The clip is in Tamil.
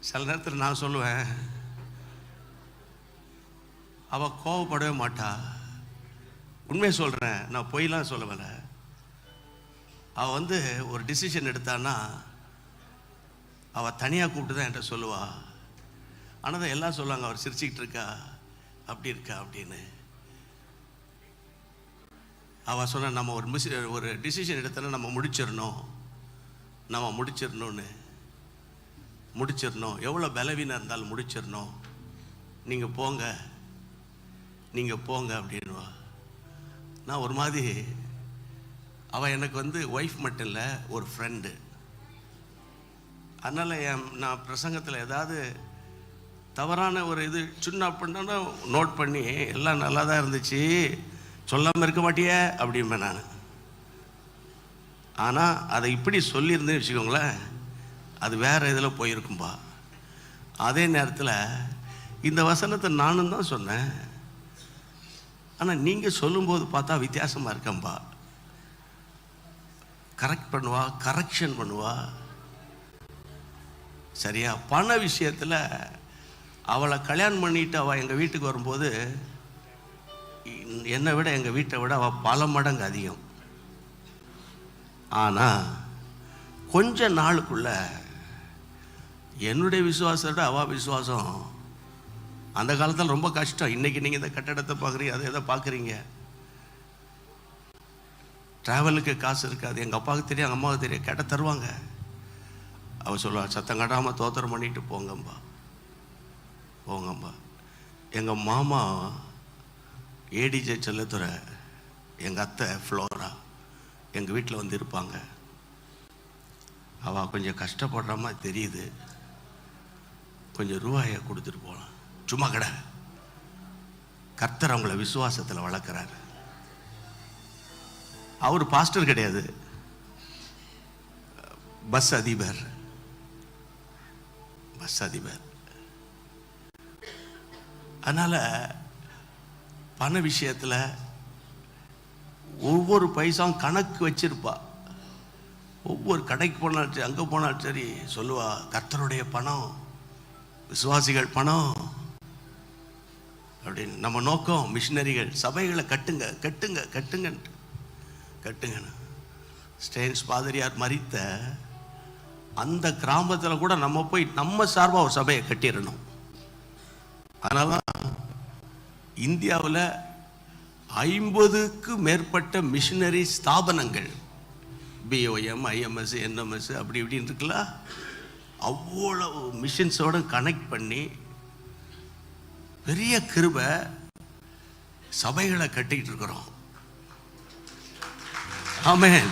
சில நேரத்தில் நான் சொல்லுவேன் அவள் கோவப்படவே மாட்டா. உண்மையை சொல்கிறேன் நான் பொய்லாம் சொல்லவில்ல அவள் வந்து ஒரு டிசிஷன் எடுத்தான்னா அவள் தனியாக கூப்பிட்டு தான் என்கிட்ட சொல்லுவாள் ஆனால் தான் எல்லாம் சொல்லுவாங்க அவர் சிரிச்சுக்கிட்டு இருக்கா? அப்படி இருக்கா? அப்படின்னு. அவள் சொன்ன நம்ம ஒரு மிஸ் ஒரு டிசிஷன் எடுத்தோன்னா நம்ம முடிச்சிடணும். நம்ம முடிச்சிடணும்னு. முடிச்சிடணும். எவ்வளோ பலவீனம் இருந்தாலும் முடிச்சிடணும். நீங்கள் போங்க. நீங்கள் போங்க அப்படின்வா நான் ஒரு மாதிரி அவள் எனக்கு வந்து ஒய்ஃப் மட்டும் இல்லை ஒரு ஃப்ரெண்டு அதனால் என் நான் பிரசங்கத்தில் ஏதாவது தவறான ஒரு இது சின்ன அப்படின்னா நோட் பண்ணி எல்லாம் நல்லா தான் இருந்துச்சு. சொல்லாமல் இருக்க மாட்டியே? அப்படிம்பேன் நான். ஆனால் அதை இப்படி சொல்லியிருந்தேன்னு வச்சுக்கோங்களேன் அது வேறு இதில் போயிருக்கும்பா. அதே நேரத்தில் இந்த வசனத்தை நானும் தான் சொன்னேன். ஆனால் நீங்கள் சொல்லும்போது பார்த்தா வித்தியாசமாக இருக்கம்பா கரெக்ட் பண்ணுவா கரெக்ஷன் பண்ணுவா. சரியா? பண விஷயத்தில் அவளை கல்யாணம் பண்ணிட்டு அவள் எங்கள் வீட்டுக்கு வரும்போது என்னை விட எங்கள் வீட்டை விட அவள் பல மடங்கு அதிகம். ஆனால் கொஞ்ச நாளுக்குள்ளே என்னுடைய விசுவாசத்தை விட அவள் விசுவாசம். அந்த காலத்தில் ரொம்ப கஷ்டம். இன்னைக்கு நீங்கள் இந்த கட்டடத்தை பார்க்குறீங்க அதை எதை பார்க்குறீங்க? ட்ராவலுக்கு காசு இருக்காது. எங்கள் அப்பாவுக்கு தெரியும் எங்கள் அம்மாவுக்கு தெரியும். கேட்ட தருவாங்க. அவள் சொல்லுவா சத்தம் கட்டாமல் தோத்திரம் பண்ணிட்டு போங்கம்பா. போங்கம்பா. எங்கள் மாமா ஏடிஜே செல்லத்துறை எங்கள் அத்தை ஃப்ளோரா எங்கள் வீட்டில் வந்து இருப்பாங்க. அவள் கொஞ்சம் கஷ்டப்படுற மாதிரி தெரியுது. கொஞ்சம் ரூபாயை கொடுத்துட்டு போகலாம் சும்மா கடை. கர்த்தர் அவங்கள விசுவாசத்தில் வளர்க்குறாரு. அவர் பாஸ்டர் கிடையாது. பஸ் அதிபர். பஸ் அதிபர். அதனால் பண விஷயத்தில் ஒவ்வொரு பைசாவும் கணக்கு வச்சிருப்பா. ஒவ்வொரு கடைக்கு போனாலும் சரி அங்கே போனாலும் சரி சொல்லுவா கர்த்தருடைய பணம் விசுவாசிகள் பணம் அப்படின்னு நம்ம நோக்கம் மிஷினரிகள் சபைகளை கட்டுங்க கட்டுங்க கட்டுங்கன்ட்டு. கட்டுங்கன்னு. ஸ்டேன்ஸ் பாதிரியார் மறித்த அந்த கிராமத்தில் கூட நம்ம போய் நம்ம சார்பாக ஒரு சபையை கட்டிடணும். அதனால இந்தியாவில் ஐம்பதுக்கு மேற்பட்ட மிஷினரி ஸ்தாபனங்கள் பிஓஎம் ஐஎம்எஸ் என்எம்எஸ் அப்படி இப்படின்னு இருக்குல்ல? அவ்வளவு மிஷின்ஸோட கனெக்ட் பண்ணி பெரிய கிருபை சபைகளை கட்டிக்கிட்டு இருக்கிறோம். ஆமேன்